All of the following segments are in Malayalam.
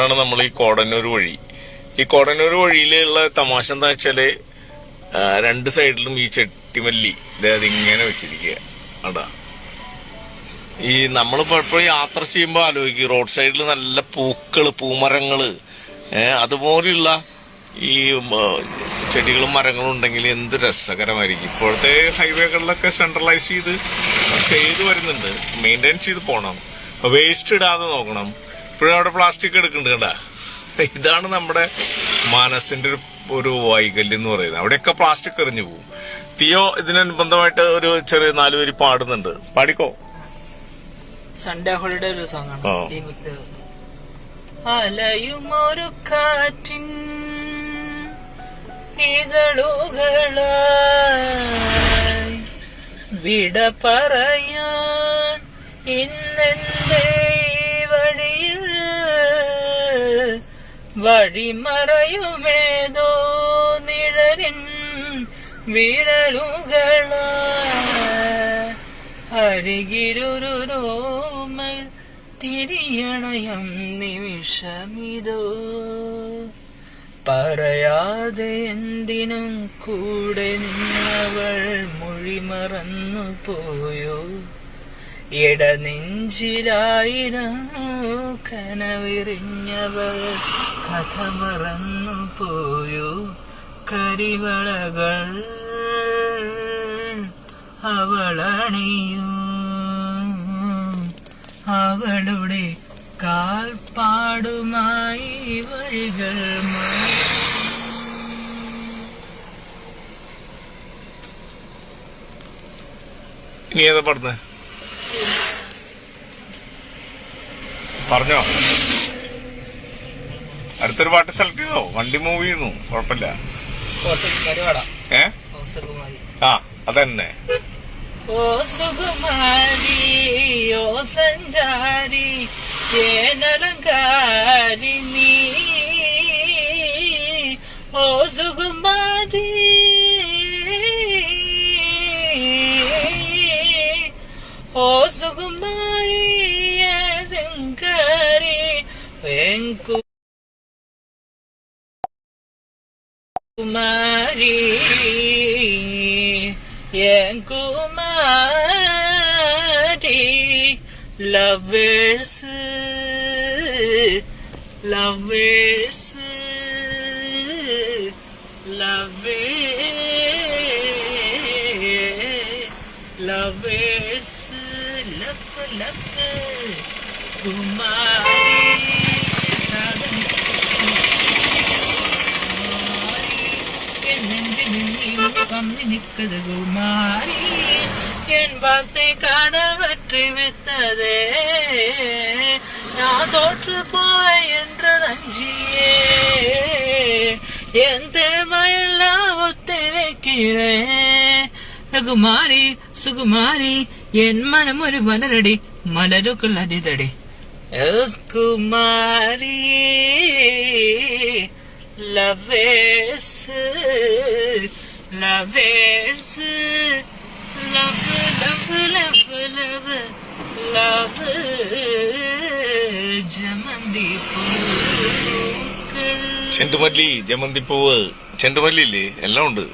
ആണ് നമ്മൾ ഈ കോടന്നൂർ വഴി. ഈ കോടന്നൂർ വഴിയിലുള്ള തമാശ എന്താ വെച്ചാൽ രണ്ട് സൈഡിലും ഈ ചെട്ടിമല്ലി അതായത് ഇങ്ങനെ വെച്ചിരിക്കുക. അതാ. ഈ നമ്മൾ പലപ്പോഴും യാത്ര ചെയ്യുമ്പോൾ ആലോചിക്കും റോഡ് സൈഡിൽ നല്ല പൂക്കൾ പൂമരങ്ങൾ ഏഹ് അതുപോലെയുള്ള ഈ ചെടികളും മരങ്ങളും ഉണ്ടെങ്കിൽ എന്ത് രസകരമായിരിക്കും. ഇപ്പോഴത്തെ ഹൈവേകളിലൊക്കെ സെൻട്രലൈസ് ചെയ്ത് ചെയ്തു വരുന്നുണ്ട്. മെയിന്റെയിൻ ചെയ്ത് പോകണം വേസ്റ്റ് ഇടാതെ നോക്കണം. ഇപ്പോഴും അവിടെ പ്ലാസ്റ്റിക് എടുക്കുന്നുണ്ട് കണ്ടാ? ഇതാണ് നമ്മുടെ മനസ്സിന്റെ ഒരു ഒരു വൈകല്യം എന്ന് പറയുന്നത്. അവിടെയൊക്കെ പ്ലാസ്റ്റിക് എറിഞ്ഞു പോകും. തിയോ ഇതിനനുബന്ധമായിട്ട് ഒരു ചെറിയ നാലുപേര് പാടുന്നുണ്ട്. പാടിക്കോ? സൺഡേ ഹോളിഡേ ഒരു സോങ് ആണ്. അലയുമൊരു കാറ്റിൻ ഇതളുകളായി വിട പറയാൻ ഇന്നെന്തേ വഴിമറയുമേതോ നിഴലിൻ വിരലുകളാ. അരികിലൊരു രോമൽ തിരിയണയം നിമിഷമിതോ. പറയാതെ എന്തിനും കൂടെ നിന്നവൾ മൊഴി മറന്നു പോയോ ഇടനെഞ്ചിലായിരം കനവിറിഞ്ഞവർ കഥ മറന്നു പോയോ കരിവളകൾ. അവളണിയൂ. അവളുടെ കാൽപ്പാടുമായി വഴികൾ ഇനി ഏതാ പാടുന്നത് പറഞ്ഞോ? അടുത്തൊരു പാട്ട് സെലക്ട് ചെയ്തോ? വണ്ടി മൂവ് ചെയ്യുന്നു. കുഴപ്പമില്ല. ഏ? ആ അതന്നെ. ഓ സുകുമാരി ഓ സഞ്ചാരി ഏനലങ്കാരി നീ. ഓ സുകുമാരി ഓ സുകുമാരി குமாரி என் குமாரி லவ்வர்ஸ் லவ்வர்ஸ் லவ்வே லவ்வர்ஸ் லவ் லவ் குமாரி. நிற்குது குமாரி என் வார்த்தை கடவற்றி வித்ததே. நான் தோற்று போய் என்று தஞ்சியே. என் தேவையெல்லாம் ஒத்து வைக்கிறேன் ரகுமாரி சுகுமாரி என் மனம் ஒரு மலரடி மலருக்குள் அதிதடி. குமாரி loves lovers love love love love love ജമന്തി ചെണ്ടുമല്ലി ജമന്തിപ്പൂവ് ചെണ്ടുമല്ലി ഇല്ലേ? എല്ലാം ഉണ്ട്.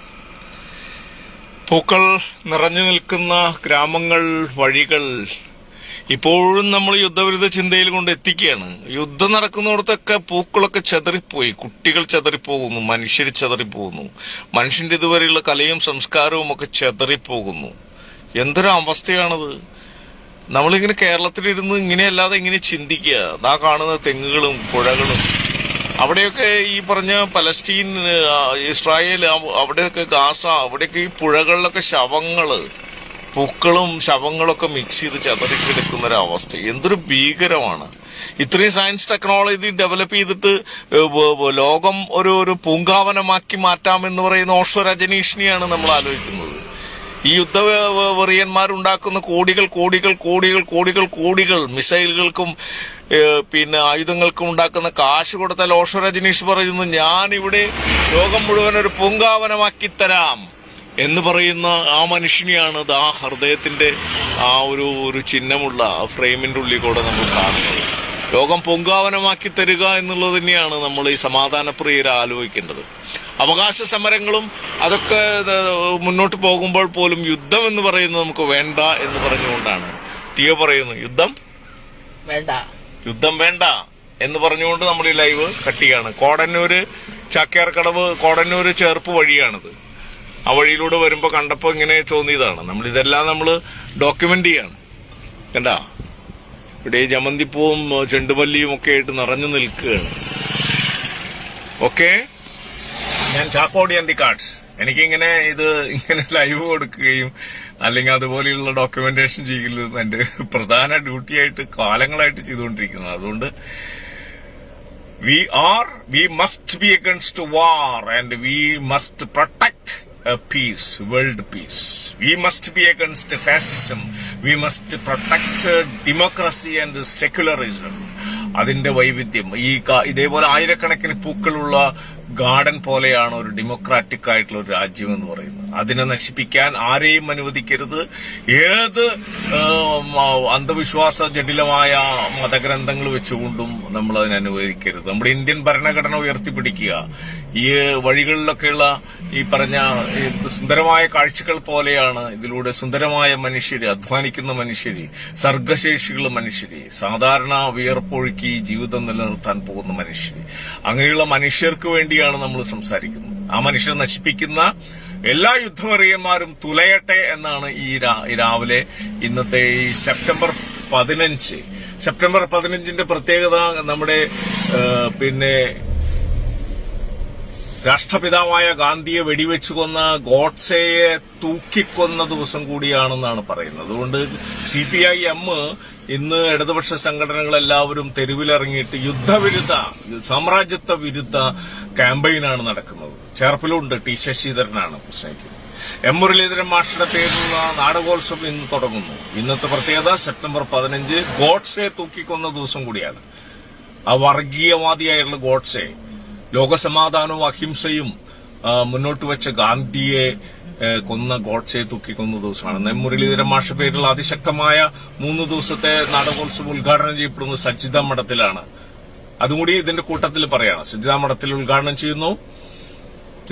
പൂക്കൾ നിറഞ്ഞു നിൽക്കുന്ന ഗ്രാമങ്ങൾ വഴികൾ ഇപ്പോഴും നമ്മൾ യുദ്ധവിരുദ്ധ ചിന്തയിൽ കൊണ്ട് എത്തിക്കുകയാണ്. യുദ്ധം നടക്കുന്നിടത്തൊക്കെ പൂക്കളൊക്കെ ചെതറിപ്പോയി. കുട്ടികൾ ചെതറിപ്പോകുന്നു മനുഷ്യർ ചെതറിപ്പോകുന്നു. മനുഷ്യന്റെ ഇതുവരെയുള്ള കലയും സംസ്കാരവും ഒക്കെ ചെതറിപ്പോകുന്നു. എന്തൊരു അവസ്ഥയാണത്. നമ്മളിങ്ങനെ കേരളത്തിലിരുന്ന് ഇങ്ങനെയല്ലാതെ ഇങ്ങനെ ചിന്തിക്കുക. നാ കാണുന്ന തെങ്ങുകളും പുഴകളും. അവിടെയൊക്കെ ഈ പറഞ്ഞ പലസ്റ്റീൻ ഇസ്രായേൽ അവിടെയൊക്കെ ഗാസ അവിടെയൊക്കെ ഈ പുഴകളിലൊക്കെ ശവങ്ങൾ പൂക്കളും ശവങ്ങളൊക്കെ മിക്സ് ചെയ്ത് ചതറിക്കിടക്കുന്ന ഒരു അവസ്ഥ എന്തൊരു ഭീകരമാണ്. ഇത്രയും സയൻസ് ടെക്നോളജി ഡെവലപ്പ് ചെയ്തിട്ട് ലോകം ഒരു ഒരു പൂങ്കാവനമാക്കി മാറ്റാമെന്ന് പറയുന്ന ഓഷോ രജനീഷിനെയാണ് നമ്മൾ ആലോചിക്കുന്നത്. ഈ യുദ്ധ വെറിയന്മാരുണ്ടാക്കുന്ന കോടികൾ കോടികൾ കോടികൾ കോടികൾ കോടികൾ മിസൈലുകൾക്കും പിന്നെ ആയുധങ്ങൾക്കും ഉണ്ടാക്കുന്ന കാശ് കൊടുത്താൽ ഓഷോ രജനീഷ് പറയുന്നു ഞാൻ ഇവിടെ ലോകം മുഴുവൻ ഒരു പൂങ്കാവനമാക്കി തരാം. എന്ന് പറയുന്ന ആ മനുഷ്യനെയാണ് അത് ആ ഹൃദയത്തിന്റെ ആ ഒരു ഒരു ചിഹ്നമുള്ള ആ ഫ്രെയിമിന്റെ ഉള്ളിൽ കൂടെ നമ്മൾ കാണുന്നത്. ലോകം പൊങ്കാവനമാക്കി തരിക എന്നുള്ളത് തന്നെയാണ് നമ്മൾ ഈ സമാധാനപ്രിയർ ആലോചിക്കേണ്ടത്. അവകാശ സമരങ്ങളും അതൊക്കെ മുന്നോട്ട് പോകുമ്പോൾ പോലും യുദ്ധം എന്ന് പറയുന്നത് നമുക്ക് വേണ്ട എന്ന് പറഞ്ഞുകൊണ്ടാണ്. തിയ പറയുന്നു യുദ്ധം? വേണ്ട. യുദ്ധം വേണ്ട. എന്ന് പറഞ്ഞുകൊണ്ട് നമ്മൾ ഈ ലൈവ് കട്ടിയാണ് ചെയ്യാണ് കോടന്നൂര് ചാക്യാർക്കടവ് കോടന്നൂര് ചേർപ്പ് വഴിയാണിത്. ആ വഴിയിലൂടെ വരുമ്പോൾ കണ്ടപ്പോൾ ഇങ്ങനെ തോന്നിയതാണ്. നമ്മൾ ഇതെല്ലാം നമ്മൾ ഡോക്യുമെന്റ് ചെയ്യാണ്. കണ്ടാ? ഇവിടെ ജമന്തിപ്പൂവും ചെണ്ടുമല്ലിയും ഒക്കെ ആയിട്ട് നിറഞ്ഞു നിൽക്കുകയാണ്. ഓക്കെ? ഞാൻ ചാക്കോടി അന്തിക്കാട് എനിക്കിങ്ങനെ ഇത് ഇങ്ങനെ ലൈവ് കൊടുക്കുകയും അല്ലെങ്കിൽ അതുപോലെയുള്ള ഡോക്യുമെന്റേഷൻ ചെയ്യലും എന്റെ പ്രധാന ഡ്യൂട്ടിയായിട്ട് കാലങ്ങളായിട്ട് ചെയ്തുകൊണ്ടിരിക്കുന്നത്. അതുകൊണ്ട് we are we must be against war and we must protect peace world peace we must be against fascism we must protect democracy and secularism അതിന്റെ വൈവിധ്യം. ഈ ഇതേപോലെ ആയിരക്കണക്കിന് പൂക്കളുള്ള ഗാർഡൻ പോലെയാണ് ഒരു ഡെമോക്രാറ്റിക് ആയിട്ടുള്ള ഒരു രാജ്യം എന്ന് പറയുന്നത്. അതിനെ നശിപ്പിക്കാൻ ആരെയും അനുവദിക്കരുത്. ഏത് അന്ധവിശ്വാസ ജടിലമായ മതഗ്രന്ഥങ്ങൾ വെച്ചുകൊണ്ടും നമ്മൾ അതിനെ അനുവദിക്കരുത്. നമ്മുടെ ഇന്ത്യൻ ഭരണഘടന ഉയർത്തിപ്പിടിക്കുക. ഈ വഴികളിലൊക്കെയുള്ള ഈ പറഞ്ഞ സുന്ദരമായ കാഴ്ചകൾ പോലെയാണ് ഇതിലൂടെ സുന്ദരമായ മനുഷ്യര് അധ്വാനിക്കുന്ന മനുഷ്യര് സർഗശേഷിയുള്ള മനുഷ്യര് സാധാരണ വിയർപ്പൊഴുക്കി ജീവിതം നിലനിർത്താൻ പോകുന്ന മനുഷ്യര്. അങ്ങനെയുള്ള മനുഷ്യർക്ക് വേണ്ടിയാണ് നമ്മൾ സംസാരിക്കുന്നത്. ആ മനുഷ്യർ നശിപ്പിക്കുന്ന എല്ലാ യുദ്ധവറിയന്മാരും തുലയട്ടെ എന്നാണ് ഈ രാവിലെ ഇന്നത്തെ ഈ സെപ്റ്റംബർ പതിനഞ്ച്. സെപ്റ്റംബർ പതിനഞ്ചിന്റെ പ്രത്യേകത നമ്മുടെ പിന്നെ രാഷ്ട്രപിതാവായ ഗാന്ധിയെ വെടിവെച്ചു കൊന്ന ഗോഡ്സെയെ തൂക്കിക്കൊന്ന ദിവസം കൂടിയാണെന്നാണ് പറയുന്നത്. അതുകൊണ്ട് സി പി ഐ എം ഇന്ന് ഇടതുപക്ഷ സംഘടനകളെല്ലാവരും തെരുവിലിറങ്ങിയിട്ട് യുദ്ധവിരുദ്ധ സാമ്രാജ്യത്വ വിരുദ്ധ ക്യാമ്പയിനാണ് നടക്കുന്നത്. ചേർപ്പിലുണ്ട് ടി ശശിധരനാണ് പ്രസംഗിക്കുന്നത്. എം മുരളീധരൻ മാഷിന്റെ പേരിലുള്ള നാടകോത്സവം ഇന്ന് തുടങ്ങുന്നു. ഇന്നത്തെ പ്രത്യേകത സെപ്റ്റംബർ പതിനഞ്ച് ഗോഡ്സെ തൂക്കിക്കൊന്ന ദിവസം കൂടിയാണ്. ആ വർഗീയവാദിയായുള്ള ഗോഡ്സെ ലോകസമാധാനവും അഹിംസയും മുന്നോട്ട് വെച്ച ഗാന്ധിയെ കൊന്ന ഗോഡ്സയെ തൂക്കിക്കൊന്ന ദിവസമാണ്. എം മുരളീധരൻ മാഷ പേരിൽ അതിശക്തമായ മൂന്ന് ദിവസത്തെ നാടകോത്സവം ഉദ്ഘാടനം ചെയ്യപ്പെടുന്നത് സജ്ജിത മഠത്തിലാണ്. അതും കൂടി ഇതിന്റെ കൂട്ടത്തിൽ പറയാണ്. സജ്ജിത മഠത്തിൽ ഉദ്ഘാടനം ചെയ്യുന്നു.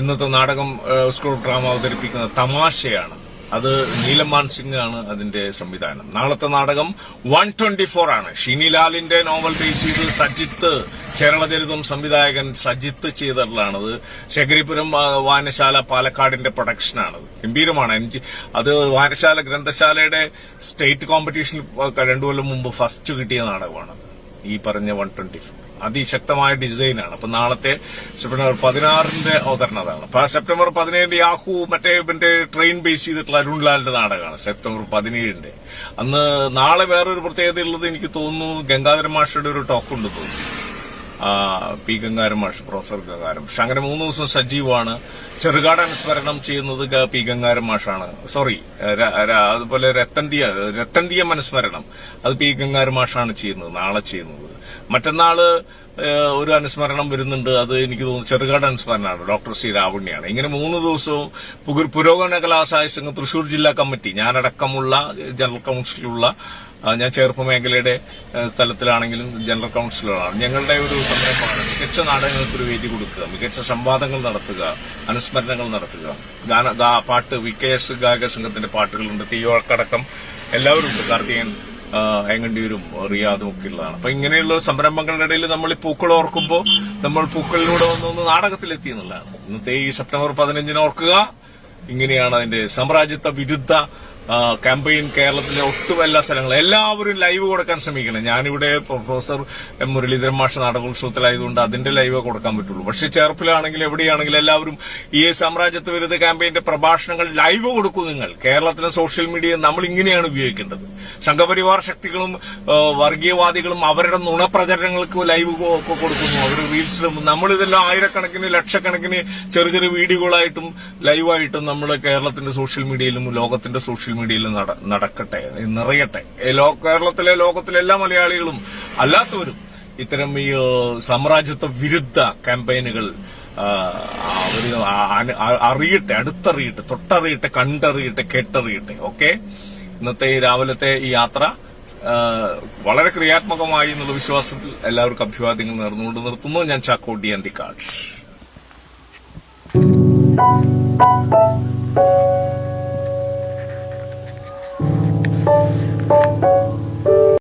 ഇന്നത്തെ നാടകം സ്കൂൾ ഡ്രാമ അവതരിപ്പിക്കുന്ന തമാശയാണ്. അത് നീലമാൻ സിംഗ് ആണ് അതിന്റെ സംവിധാനം. നാളത്തെ നാടകം വൺ ട്വന്റി ഫോർ ആണ്. ഷിനിലാലിന്റെ നോവൽ ബേസ് ചെയ്ത് സജിത്ത് കേരളചരിതം സംവിധായകൻ സജിത്ത് ചെയ്തിട്ടുള്ളതാണത് ശകരിപുരം വായനശാല പാലക്കാടിന്റെ പ്രൊഡക്ഷനാണത് ഗംഭീരമാണ്. എനിക്ക് അത് വായനശാല ഗ്രന്ഥശാലയുടെ സ്റ്റേറ്റ് കോമ്പറ്റീഷനിൽ രണ്ടു കൊല്ലം മുമ്പ് ഫസ്റ്റ് കിട്ടിയ നാടകമാണത്. ഈ പറഞ്ഞ വൺ ട്വന്റി ഫോർ അതിശക്തമായ ഡിസൈനാണ് അപ്പൊ നാളത്തെ സെപ്റ്റംബർ പതിനാറിന്റെ അവതരണതാണ്. അപ്പൊ സെപ്റ്റംബർ പതിനേഴിന്റെ യാഹു മറ്റേ ഇവന്റെ ട്രെയിൻ ബേസ് ചെയ്തിട്ടുള്ള അരുൺലാലിന്റെ നാടകമാണ് സെപ്റ്റംബർ പതിനേഴിന്റെ. അന്ന് നാളെ വേറൊരു പ്രത്യേകത ഉള്ളത് എനിക്ക് തോന്നുന്നു ഗംഗാധര മാഷയുടെ ഒരു ടോക്ക് ഉണ്ട് തോന്നുന്നു. പി ഗംഗാരം മാഷ് പ്രൊഫസർ ഗംഗാരം പക്ഷെ അങ്ങനെ മൂന്ന് ദിവസം സജീവമാണ് ചെറുകാട് അനുസ്മരണം ചെയ്യുന്നത് പി ഗംഗാരം മാഷാണ്. സോറി അതുപോലെ രത്തന്തിയ രത്തന്തിയം അനുസ്മരണം അത് പി ഗംഗാരം മാഷാണ് ചെയ്യുന്നത് നാളെ ചെയ്യുന്നത്. മറ്റന്നാൾ ഒരു അനുസ്മരണം വരുന്നുണ്ട്. അത് എനിക്ക് തോന്നുന്നു ചെറുകാട് അനുസ്മരണമാണ് ഡോക്ടർ സി രാവണിയാണ് ഇങ്ങനെ മൂന്ന് ദിവസവും പുരോഗമന കലാസായ സംഘം തൃശൂർ ജില്ലാ കമ്മിറ്റി ഞാനടക്കമുള്ള ജനറൽ കൌൺസിലുള്ള ഞാൻ ചേർപ്പ് മേഖലയുടെ ഏഹ്, സ്ഥലത്തിലാണെങ്കിലും ജനറൽ കൌൺസിലറാണ്. ഞങ്ങളുടെ ഒരു സംരംഭമാണ് മികച്ച നാടകങ്ങൾക്ക് ഒരു വേദി കൊടുക്കുക മികച്ച സംവാദങ്ങൾ നടത്തുക അനുസ്മരണങ്ങൾ നടത്തുക. ഗാന പാട്ട് വി കെ എസ് ഗായക സംഘത്തിന്റെ പാട്ടുകളുണ്ട്. തീയോക്കടക്കം എല്ലാവരും ഉണ്ട് കാർത്തികൻ ഏങ്ങണ്ടിയൂരും റിയാദും ഒക്കെ ഉള്ളതാണ് അപ്പൊ ഇങ്ങനെയുള്ള സംരംഭങ്ങളുടെ ഇടയിൽ നമ്മൾ ഈ പൂക്കൾ ഓർക്കുമ്പോൾ നമ്മൾ പൂക്കളിലൂടെ വന്നൊന്ന് നാടകത്തിലെത്തി എന്നുള്ളതാണ്. ഇന്നത്തെ ഈ സെപ്റ്റംബർ പതിനഞ്ചിന് ഓർക്കുക. ഇങ്ങനെയാണ് അതിന്റെ സാമ്രാജ്യത്വ വിരുദ്ധ ക്യാമ്പയിൻ കേരളത്തിലെ ഒട്ടും എല്ലാ സ്ഥലങ്ങളും എല്ലാവരും ലൈവ് കൊടുക്കാൻ ശ്രമിക്കണം. ഞാനിവിടെ പ്രൊഫസർ എം മുരളീധരൻ മാഷ നാടകോത്സവത്തിലായതുകൊണ്ട് അതിന്റെ ലൈവ് കൊടുക്കാൻ പറ്റുള്ളൂ. പക്ഷെ ചേർപ്പിലാണെങ്കിലും എവിടെയാണെങ്കിലും എല്ലാവരും ഈ സാമ്രാജ്യത്വ വിരുദ്ധ ക്യാമ്പയിന്റെ പ്രഭാഷണങ്ങൾ ലൈവ് കൊടുക്കും നിങ്ങൾ. കേരളത്തിലെ സോഷ്യൽ മീഡിയ നമ്മൾ ഇങ്ങനെയാണ് ഉപയോഗിക്കേണ്ടത്. സംഘപരിവാർ ശക്തികളും വർഗീയവാദികളും അവരുടെ നുണപ്രചരണങ്ങൾക്ക് ലൈവ് കൊടുക്കുന്നു. അവർ റീൽസ് ഇടുന്നു നമ്മളിതെല്ലാം ആയിരക്കണക്കിന് ലക്ഷക്കണക്കിന് ചെറിയ ചെറിയ വീഡിയോകളായിട്ടും ലൈവായിട്ടും നമ്മൾ കേരളത്തിന്റെ സോഷ്യൽ മീഡിയയിലും ലോകത്തിന്റെ സോഷ്യൽ മീഡിയയിലും നട- നടക്കട്ടെ നിറയട്ടെ. കേരളത്തിലെ ലോകത്തിലെ എല്ലാ മലയാളികളും അല്ലാത്തവരും ഇത്തരം ഈ സാമ്രാജ്യത്വ വിരുദ്ധ ക്യാമ്പയിനുകൾ ആ- അറിയട്ടെ അടുത്തറിയട്ടെ തൊട്ടറിയട്ടെ കണ്ടറിയട്ടെ കേട്ടറിയട്ടെ ഓക്കെ? ഇന്നത്തെ ഈ രാവിലത്തെ ഈ യാത്ര വളരെ ക്രിയാത്മകമായി എന്നുള്ള വിശ്വാസത്തിൽ എല്ലാവർക്കും അഭിവാദ്യങ്ങൾ നേർന്നുകൊണ്ട് നിർത്തുന്നു. ഞാൻ ചാക്കോട്ടി അന്തിക്കാട്